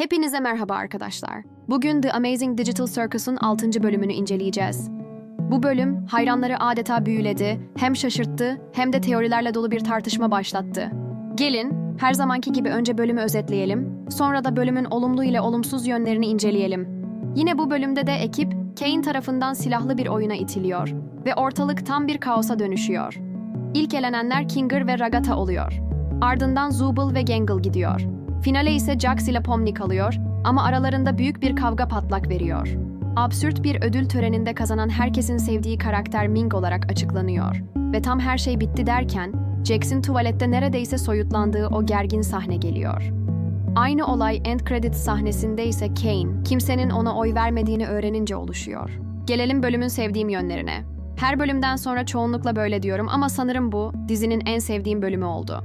Hepinize merhaba arkadaşlar. Bugün The Amazing Digital Circus'un 6. bölümünü inceleyeceğiz. Bu bölüm hayranları adeta büyüledi, hem şaşırttı hem de teorilerle dolu bir tartışma başlattı. Gelin, her zamanki gibi önce bölümü özetleyelim, sonra da bölümün olumlu ile olumsuz yönlerini inceleyelim. Yine bu bölümde de ekip Kane tarafından silahlı bir oyuna itiliyor ve ortalık tam bir kaosa dönüşüyor. İlk elenenler Kinger ve Ragata oluyor. Ardından Zubul ve Gangle gidiyor. Finale ise Jax ile Pomni kalıyor ama aralarında büyük bir kavga patlak veriyor. Absürt bir ödül töreninde kazanan herkesin sevdiği karakter Ming olarak açıklanıyor. Ve tam her şey bitti derken, Jax'in tuvalette neredeyse soyutlandığı o gergin sahne geliyor. Aynı olay end credits sahnesinde ise Kane, kimsenin ona oy vermediğini öğrenince oluşuyor. Gelelim bölümün sevdiğim yönlerine. Her bölümden sonra çoğunlukla böyle diyorum ama sanırım bu dizinin en sevdiğim bölümü oldu.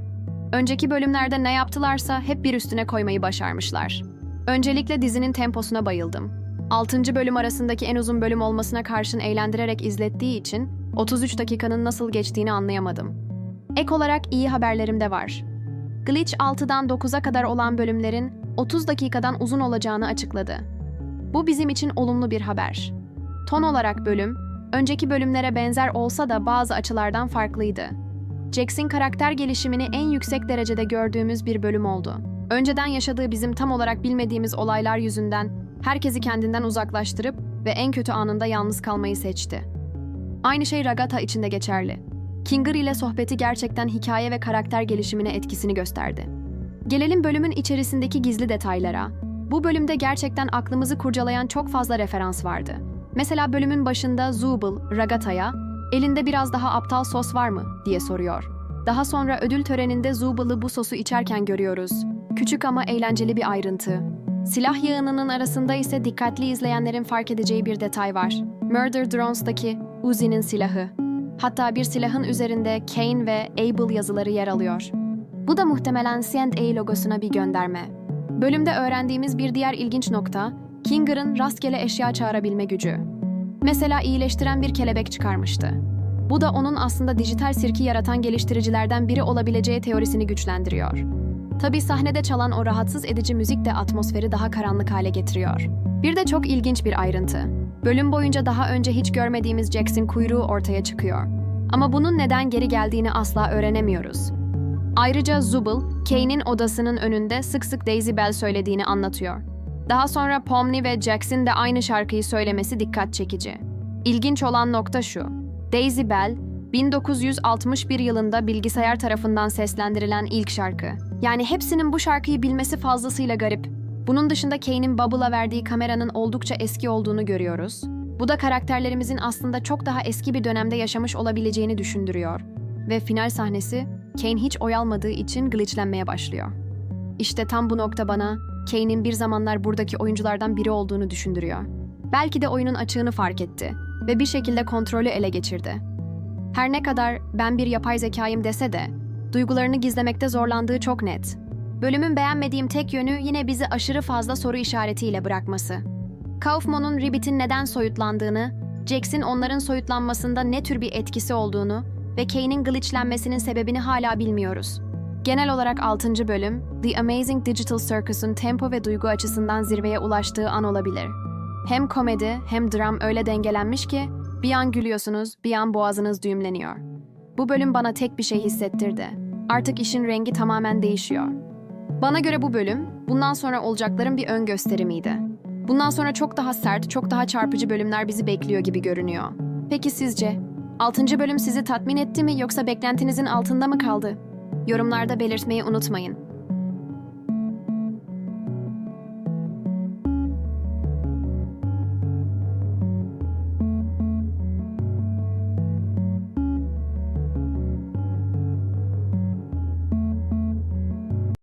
Önceki bölümlerde ne yaptılarsa hep bir üstüne koymayı başarmışlar. Öncelikle dizinin temposuna bayıldım. 6. bölüm arasındaki en uzun bölüm olmasına karşın eğlendirerek izlettiği için 33 dakikanın nasıl geçtiğini anlayamadım. Ek olarak iyi haberlerim de var. Glitch 6'dan 9'a kadar olan bölümlerin 30 dakikadan uzun olacağını açıkladı. Bu bizim için olumlu bir haber. Ton olarak bölüm, önceki bölümlere benzer olsa da bazı açılardan farklıydı. Jax'in karakter gelişimini en yüksek derecede gördüğümüz bir bölüm oldu. Önceden yaşadığı bizim tam olarak bilmediğimiz olaylar yüzünden herkesi kendinden uzaklaştırıp ve en kötü anında yalnız kalmayı seçti. Aynı şey Ragata için de geçerli. Kinger ile sohbeti gerçekten hikaye ve karakter gelişimine etkisini gösterdi. Gelelim bölümün içerisindeki gizli detaylara. Bu bölümde gerçekten aklımızı kurcalayan çok fazla referans vardı. Mesela bölümün başında Zubul, Ragata'ya elinde biraz daha aptal sos var mı diye soruyor. Daha sonra ödül töreninde Zubul'u bu sosu içerken görüyoruz. Küçük ama eğlenceli bir ayrıntı. Silah yığınının arasında ise dikkatli izleyenlerin fark edeceği bir detay var. Murder Drones'daki Uzi'nin silahı. Hatta bir silahın üzerinde Kane ve Able yazıları yer alıyor. Bu da muhtemelen C&A logosuna bir gönderme. Bölümde öğrendiğimiz bir diğer ilginç nokta, Kinger'ın rastgele eşya çağırabilme gücü. Mesela iyileştiren bir kelebek çıkarmıştı. Bu da onun aslında dijital sirki yaratan geliştiricilerden biri olabileceği teorisini güçlendiriyor. Tabii sahnede çalan o rahatsız edici müzik de atmosferi daha karanlık hale getiriyor. Bir de çok ilginç bir ayrıntı. Bölüm boyunca daha önce hiç görmediğimiz Jax'in kuyruğu ortaya çıkıyor. Ama bunun neden geri geldiğini asla öğrenemiyoruz. Ayrıca Zubul, Kane'in odasının önünde sık sık Daisy Bell söylediğini anlatıyor. Daha sonra Pomni ve Jax'in de aynı şarkıyı söylemesi dikkat çekici. İlginç olan nokta şu. Daisy Bell, 1961 yılında bilgisayar tarafından seslendirilen ilk şarkı. Yani hepsinin bu şarkıyı bilmesi fazlasıyla garip. Bunun dışında Kane'in Bubble'a verdiği kameranın oldukça eski olduğunu görüyoruz. Bu da karakterlerimizin aslında çok daha eski bir dönemde yaşamış olabileceğini düşündürüyor. Ve final sahnesi, Kane hiç oy almadığı için glitchlenmeye başlıyor. İşte tam bu nokta bana Kane'in bir zamanlar buradaki oyunculardan biri olduğunu düşündürüyor. Belki de oyunun açığını fark etti ve bir şekilde kontrolü ele geçirdi. Her ne kadar ben bir yapay zekayım dese de, duygularını gizlemekte zorlandığı çok net. Bölümün beğenmediğim tek yönü yine bizi aşırı fazla soru işaretiyle bırakması. Kaufman'un Ribbit'in neden soyutlandığını, Jax'in onların soyutlanmasında ne tür bir etkisi olduğunu ve Kane'in glitchlenmesinin sebebini hala bilmiyoruz. Genel olarak 6. bölüm, The Amazing Digital Circus'un tempo ve duygu açısından zirveye ulaştığı an olabilir. Hem komedi hem dram öyle dengelenmiş ki bir an gülüyorsunuz, bir an boğazınız düğümleniyor. Bu bölüm bana tek bir şey hissettirdi. Artık işin rengi tamamen değişiyor. Bana göre bu bölüm, bundan sonra olacakların bir ön gösterimiydi. Bundan sonra çok daha sert, çok daha çarpıcı bölümler bizi bekliyor gibi görünüyor. Peki sizce? 6. bölüm sizi tatmin etti mi yoksa beklentinizin altında mı kaldı? Yorumlarda belirtmeyi unutmayın.